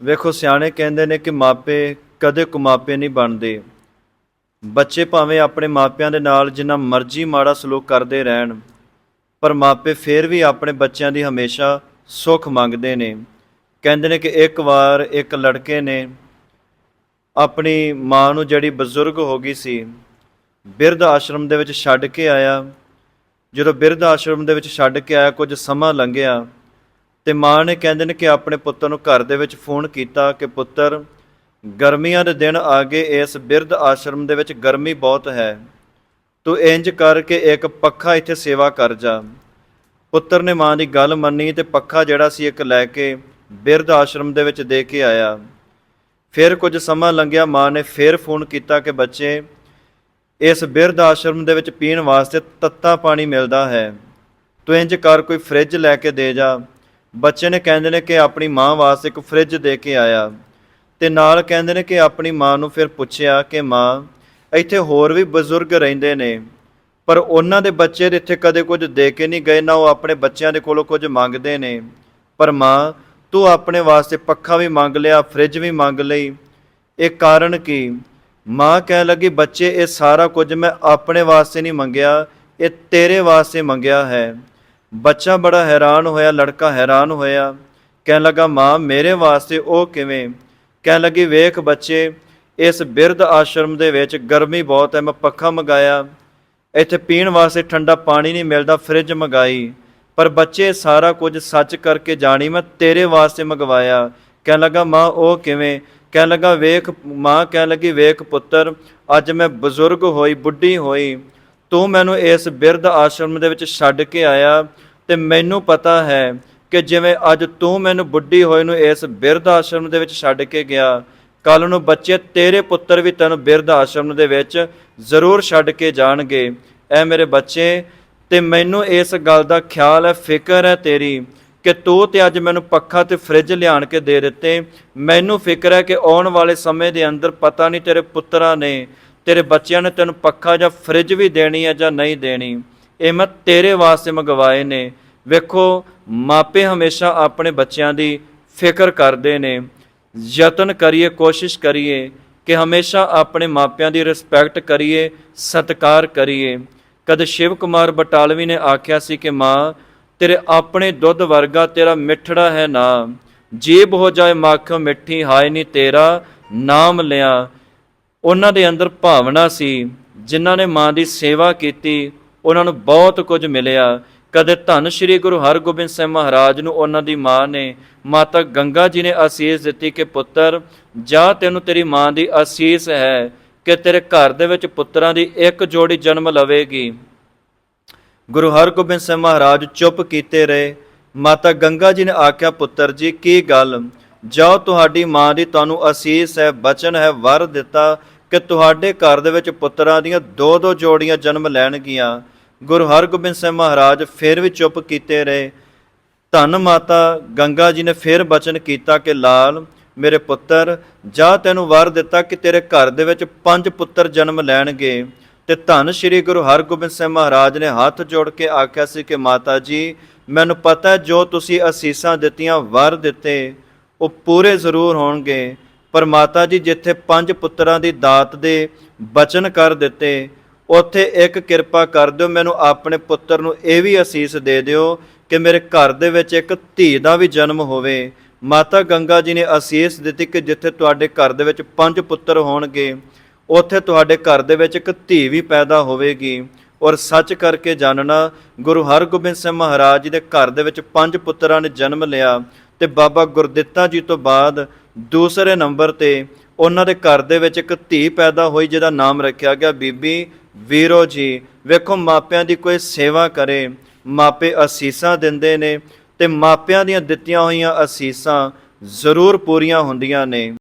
ਵੇਖੋ, ਸਿਆਣੇ ਕਹਿੰਦੇ ਨੇ ਕਿ ਮਾਪੇ ਕਦੇ ਕੁਮਾਪੇ ਨਹੀਂ ਬਣਦੇ। ਬੱਚੇ ਭਾਵੇਂ ਆਪਣੇ ਮਾਪਿਆਂ ਦੇ ਨਾਲ ਜਿੰਨਾ ਮਰਜ਼ੀ ਮਾੜਾ ਸਲੂਕ ਕਰਦੇ ਰਹਿਣ, ਪਰ ਮਾਪੇ ਫੇਰ ਵੀ ਆਪਣੇ ਬੱਚਿਆਂ ਦੀ ਹਮੇਸ਼ਾ ਸੁੱਖ ਮੰਗਦੇ ਨੇ। ਕਹਿੰਦੇ ਨੇ ਕਿ ਇੱਕ ਵਾਰ ਇੱਕ ਲੜਕੇ ਨੇ ਆਪਣੀ ਮਾਂ ਨੂੰ ਜਿਹੜੀ ਬਜ਼ੁਰਗ ਹੋ ਗਈ ਸੀ, ਬਿਰਧ ਆਸ਼ਰਮ ਦੇ ਵਿੱਚ ਛੱਡ ਕੇ ਆਇਆ। ਜਦੋਂ ਬਿਰਧ ਆਸ਼ਰਮ ਦੇ ਵਿੱਚ ਛੱਡ ਕੇ ਆਇਆ, ਕੁਝ ਸਮਾਂ ਲੰਘਿਆ ਤੇ ਮਾਂ ਨੇ ਕਹਿੰਦੇ ਨੇ ਕਿ ਆਪਣੇ ਪੁੱਤਰ ਨੂੰ ਘਰ ਦੇ ਵਿੱਚ ਫੋਨ ਕੀਤਾ ਕਿ ਪੁੱਤਰ, ਗਰਮੀਆਂ ਦੇ ਦਿਨ ਆ ਗਏ, ਇਸ ਬਿਰਧ ਆਸ਼ਰਮ ਦੇ ਵਿੱਚ ਗਰਮੀ ਬਹੁਤ ਹੈ। ਤੂੰ ਇੰਜ ਕਰਕੇ ਇੱਕ ਪੱਖਾ ਇੱਥੇ ਸੇਵਾ ਕਰ ਜਾ। ਪੁੱਤਰ ਨੇ ਮਾਂ ਦੀ ਗੱਲ ਮੰਨੀ ਤੇ ਪੱਖਾ ਜਿਹੜਾ ਸੀ ਇੱਕ ਲੈ ਕੇ ਬਿਰਧ ਆਸ਼ਰਮ ਦੇ ਵਿੱਚ ਦੇ ਕੇ ਆਇਆ। ਫਿਰ ਕੁਝ ਸਮਾਂ ਲੰਘਿਆ, ਮਾਂ ਨੇ ਫਿਰ ਫੋਨ ਕੀਤਾ ਕਿ ਬੱਚੇ, ਇਸ ਬਿਰਧ ਆਸ਼ਰਮ ਦੇ ਵਿੱਚ ਪੀਣ ਵਾਸਤੇ ਤੱਤਾ ਪਾਣੀ ਮਿਲਦਾ ਹੈ। ਤੂੰ ਇੰਜ ਕਰ, ਕੋਈ ਫ੍ਰਿਜ ਲੈ ਕੇ ਦੇ ਜਾ। ਬੱਚੇ ਨੇ ਕਹਿੰਦੇ ਨੇ ਕਿ ਆਪਣੀ ਮਾਂ ਵਾਸਤੇ ਇੱਕ ਫ੍ਰਿਜ ਦੇ ਕੇ ਆਇਆ ਤੇ ਨਾਲ ਕਹਿੰਦੇ ਨੇ ਕਿ ਆਪਣੀ ਮਾਂ ਨੂੰ ਫਿਰ ਪੁੱਛਿਆ ਕਿ ਮਾਂ, ਇੱਥੇ ਹੋਰ ਵੀ ਬਜ਼ੁਰਗ ਰਹਿੰਦੇ ਨੇ, ਪਰ ਉਹਨਾਂ ਦੇ ਬੱਚੇ ਇੱਥੇ ਕਦੇ ਕੁਝ ਦੇ ਕੇ ਨਹੀਂ ਗਏ, ਨਾ ਉਹ ਆਪਣੇ ਬੱਚਿਆਂ ਦੇ ਕੋਲੋਂ ਕੁਝ ਮੰਗਦੇ ਨੇ। ਪਰ ਮਾਂ, ਤੂੰ ਆਪਣੇ ਵਾਸਤੇ ਪੱਖਾ ਵੀ ਮੰਗ ਲਿਆ, ਫ੍ਰਿਜ ਵੀ ਮੰਗ ਲਈ। ਇਹ ਕਾਰਨ ਕੀ? ਮਾਂ ਕਹਿ ਲੱਗੀ, ਬੱਚੇ, ਇਹ ਸਾਰਾ ਕੁਝ ਮੈਂ ਆਪਣੇ ਵਾਸਤੇ ਨਹੀਂ ਮੰਗਿਆ, ਇਹ ਤੇਰੇ ਵਾਸਤੇ ਮੰਗਿਆ ਹੈ। ਬੱਚਾ ਬੜਾ ਹੈਰਾਨ ਹੋਇਆ, ਲੜਕਾ ਹੈਰਾਨ ਹੋਇਆ। ਕਹਿਣ ਲੱਗਾ, ਮਾਂ, ਮੇਰੇ ਵਾਸਤੇ ਉਹ ਕਿਵੇਂ? ਕਹਿਣ ਲੱਗੀ, ਵੇਖ ਬੱਚੇ, ਇਸ ਬਿਰਧ ਆਸ਼ਰਮ ਦੇ ਵਿੱਚ ਗਰਮੀ ਬਹੁਤ ਹੈ, ਮੈਂ ਪੱਖਾ ਮੰਗਾਇਆ। ਇੱਥੇ ਪੀਣ ਵਾਸਤੇ ਠੰਡਾ ਪਾਣੀ ਨਹੀਂ ਮਿਲਦਾ, ਫ੍ਰਿਜ ਮੰਗਾਈ। ਪਰ ਬੱਚੇ, ਸਾਰਾ ਕੁਝ ਸੱਚ ਕਰਕੇ ਜਾਣੀ, ਮੈਂ ਤੇਰੇ ਵਾਸਤੇ ਮੰਗਵਾਇਆ। ਕਹਿਣ ਲੱਗਾ, ਮਾਂ, ਉਹ ਕਿਵੇਂ? ਕਹਿਣ ਲੱਗਾ, ਵੇਖ, ਮਾਂ, ਕਹਿਣ ਲੱਗੀ, ਵੇਖ ਪੁੱਤਰ, ਅੱਜ ਮੈਂ ਬਜ਼ੁਰਗ ਹੋਈ, ਬੁੱਢੀ ਹੋਈ। ਤੂੰ ਮੈਨੂੰ ਇਸ ਬਿਰਧ ਆਸ਼ਰਮ ਦੇ ਵਿੱਚ ਛੱਡ ਕੇ ਆਇਆ ਤੇ ਮੈਨੂੰ ਪਤਾ ਹੈ ਕਿ ਜਿਵੇਂ ਅੱਜ ਤੂੰ ਮੈਨੂੰ ਬੁੱਢੀ ਹੋਈ ਨੂੰ ਇਸ ਬਿਰਧ ਆਸ਼ਰਮ ਦੇ ਵਿੱਚ ਛੱਡ ਕੇ ਗਿਆ ਕੱਲ ਨੂੰ ਬੱਚੇ ਤੇਰੇ ਪੁੱਤਰ ਵੀ ਤੈਨੂੰ ਬਿਰਧ ਆਸ਼ਰਮ ਦੇ ਵਿੱਚ ਜ਼ਰੂਰ ਛੱਡ ਕੇ ਜਾਣਗੇ। ਐ ਮੇਰੇ ਬੱਚੇ, ਤੇ ਮੈਨੂੰ ਇਸ ਗੱਲ ਦਾ ਖਿਆਲ ਹੈ, ਫਿਕਰ ਹੈ ਤੇਰੀ ਕਿ ਤੂੰ ਤੇ ਅੱਜ ਮੈਨੂੰ ਪੱਖਾ ਤੇ ਫ੍ਰਿਜ ਲਿਆਣ ਕੇ ਦੇ ਦਿੱਤੇ। ਮੈਨੂੰ ਫਿਕਰ ਹੈ ਕਿ ਆਉਣ ਵਾਲੇ ਸਮੇਂ ਦੇ ਅੰਦਰ ਪਤਾ ਨਹੀਂ ਤੇਰੇ ਪੁੱਤਰਾਂ ਨੇ ਤੇਰੇ ਬੱਚਿਆਂ ਨੇ ਤੈਨੂੰ ਪੱਖਾ ਜਾਂ ਫ੍ਰਿਜ ਵੀ ਦੇਣੀ ਹੈ ਜਾਂ ਨਹੀਂ ਦੇਣੀ, ਇਹ ਮੈਂ ਤੇਰੇ ਵਾਸਤੇ ਮੰਗਵਾਏ ਨੇ। ਵੇਖੋ, ਮਾਪੇ ਹਮੇਸ਼ਾ ਆਪਣੇ ਬੱਚਿਆਂ ਦੀ ਫਿਕਰ ਕਰਦੇ ਨੇ। ਯਤਨ ਕਰੀਏ, ਕੋਸ਼ਿਸ਼ ਕਰੀਏ ਕਿ ਹਮੇਸ਼ਾ ਆਪਣੇ ਮਾਪਿਆਂ ਦੀ ਰਿਸਪੈਕਟ ਕਰੀਏ, ਸਤਿਕਾਰ ਕਰੀਏ। ਕਦ ਸ਼ਿਵ ਕੁਮਾਰ ਬਟਾਲਵੀ ਨੇ ਆਖਿਆ ਸੀ ਕਿ ਮਾਂ, ਤੇਰੇ ਆਪਣੇ ਦੁੱਧ ਵਰਗਾ ਤੇਰਾ ਮਿੱਠੜਾ ਹੈ ਨਾ। ਜੀਬ ਹੋ ਜਾਏ ਮੱਖ ਮਿੱਠੀ, ਹਾਏ ਨਹੀਂ ਤੇਰਾ ਨਾਮ ਲਿਆ। ਉਹਨਾਂ ਦੇ ਅੰਦਰ ਭਾਵਨਾ ਸੀ, ਜਿਨ੍ਹਾਂ ਨੇ ਮਾਂ ਦੀ ਸੇਵਾ ਕੀਤੀ, ਉਹਨਾਂ ਨੂੰ ਬਹੁਤ ਕੁਝ ਮਿਲਿਆ। ਕਦੇ ਧੰਨ ਸ਼੍ਰੀ ਗੁਰੂ ਹਰਗੋਬਿੰਦ ਸਿੰਘ ਮਹਾਰਾਜ ਨੂੰ ਉਹਨਾਂ ਦੀ ਮਾਂ ਨੇ, ਮਾਤਾ ਗੰਗਾ ਜੀ ਨੇ ਅਸੀਸ ਦਿੱਤੀ ਕਿ ਪੁੱਤਰ, ਜਾ ਤੈਨੂੰ ਤੇਰੀ ਮਾਂ ਦੀ ਅਸੀਸ ਹੈ ਕਿ ਤੇਰੇ ਘਰ ਦੇ ਵਿੱਚ ਪੁੱਤਰਾਂ ਦੀ ਇੱਕ ਜੋੜੀ ਜਨਮ ਲਵੇਗੀ। ਗੁਰੂ ਹਰਗੋਬਿੰਦ ਸਿੰਘ ਮਹਾਰਾਜ ਚੁੱਪ ਕੀਤੇ ਰਹੇ। ਮਾਤਾ ਗੰਗਾ ਜੀ ਨੇ ਆਖਿਆ, ਪੁੱਤਰ ਜੀ, ਕੀ ਗੱਲ? ਜਾਓ ਤੁਹਾਡੀ ਮਾਂ ਦੀ ਤੁਹਾਨੂੰ ਅਸੀਸ ਹੈ, ਬਚਨ ਹੈ, ਵਰ ਦਿੱਤਾ ਕਿ ਤੁਹਾਡੇ ਘਰ ਦੇ ਵਿੱਚ ਪੁੱਤਰਾਂ ਦੀਆਂ ਦੋ ਦੋ ਜੋੜੀਆਂ ਜਨਮ ਲੈਣਗੀਆਂ। ਗੁਰੂ ਹਰਗੋਬਿੰਦ ਸਿੰਘ ਮਹਾਰਾਜ ਫਿਰ ਵੀ ਚੁੱਪ ਕੀਤੇ ਰਹੇ। ਧੰਨ ਮਾਤਾ, ਗੰਗਾ ਜੀ ਨੇ ਫਿਰ ਬਚਨ ਕੀਤਾ ਕਿ, ਲਾਲ, ਮੇਰੇ ਪੁੱਤਰ, ਜਾ ਤੈਨੂੰ ਵਰ ਦਿੱਤਾ ਕਿ ਤੇਰੇ ਘਰ ਦੇ ਵਿੱਚ ਪੰਜ ਪੁੱਤਰ ਜਨਮ ਲੈਣਗੇ। ਤੇ ਧੰਨ ਸ਼੍ਰੀ ਗੁਰੂ ਹਰਗੋਬਿੰਦ ਸਿੰਘ ਮਹਾਰਾਜ ਨੇ ਹੱਥ ਜੋੜ ਕੇ ਆਖਿਆ ਸੀ ਕਿ, ਮਾਤਾ ਜੀ, ਮੈਨੂੰ ਪਤਾ ਜੋ ਤੁਸੀਂ ਅਸੀਸਾਂ ਦਿੱਤੀਆਂ, ਵਰ ਦਿੱਤੇ। ਉਹ ਪੂਰੇ ਜ਼ਰੂਰ ਹੋਣਗੇ। ਪਰ ਮਾਤਾ ਜੀ ਜਿੱਥੇ ਪੰਜ ਪੁੱਤਰਾਂ ਦੀ ਦਾਤ ਦੇ ਬਚਨ ਕਰ ਦਿੱਤੇ, ਉੱਥੇ ਇੱਕ ਕਿਰਪਾ ਕਰ ਦਿਓ। ਮੈਨੂੰ ਆਪਣੇ ਪੁੱਤਰ ਨੂੰ ਇਹ ਵੀ ਅਸੀਸ ਦੇ ਦਿਓ ਕਿ ਮੇਰੇ ਘਰ ਦੇ ਵਿੱਚ ਇੱਕ ਧੀ ਦਾ ਵੀ ਜਨਮ ਹੋਵੇ। ਮਾਤਾ ਗੰਗਾ ਜੀ ਨੇ ਅਸੀਸ ਦਿੱਤੀ ਕਿ ਜਿੱਥੇ ਤੁਹਾਡੇ ਘਰ ਦੇ ਵਿੱਚ ਪੰਜ ਪੁੱਤਰ ਹੋਣਗੇ, ਉੱਥੇ ਤੁਹਾਡੇ ਘਰ ਦੇ ਵਿੱਚ ਇੱਕ ਧੀ ਵੀ ਪੈਦਾ ਹੋਵੇਗੀ। ਔਰ ਸੱਚ ਕਰਕੇ ਜਾਣਨਾ ਗੁਰੂ ਹਰਗੋਬਿੰਦ ਸਿੰਘ ਮਹਾਰਾਜ ਜੀ ਦੇ ਘਰ ਦੇ ਵਿੱਚ ਪੰਜ ਪੁੱਤਰਾਂ ਨੇ ਜਨਮ ਲਿਆ। ਤੇ ਬਾਬਾ ਗੁਰਦਿੱਤਾ ਜੀ ਤੋਂ ਬਾਅਦ ਦੂਸਰੇ ਨੰਬਰ ਤੇ ਉਹਨਾਂ ਦੇ ਘਰ ਦੇ ਵਿੱਚ ਇੱਕ ਧੀ ਪੈਦਾ ਹੋਈ ਜਿਹਦਾ ਨਾਮ ਰੱਖਿਆ ਗਿਆ ਬੀਬੀ ਵੀਰੋ ਜੀ। ਵੇਖੋ, ਮਾਪਿਆਂ ਦੀ ਕੋਈ ਸੇਵਾ ਕਰੇ, ਮਾਪੇ ਅਸੀਸਾਂ ਦਿੰਦੇ ਨੇ ਤੇ ਮਾਪਿਆਂ ਦੀਆਂ ਦਿੱਤੀਆਂ ਹੋਈਆਂ ਅਸੀਸਾਂ ਜ਼ਰੂਰ ਪੂਰੀਆਂ ਹੁੰਦੀਆਂ ਨੇ।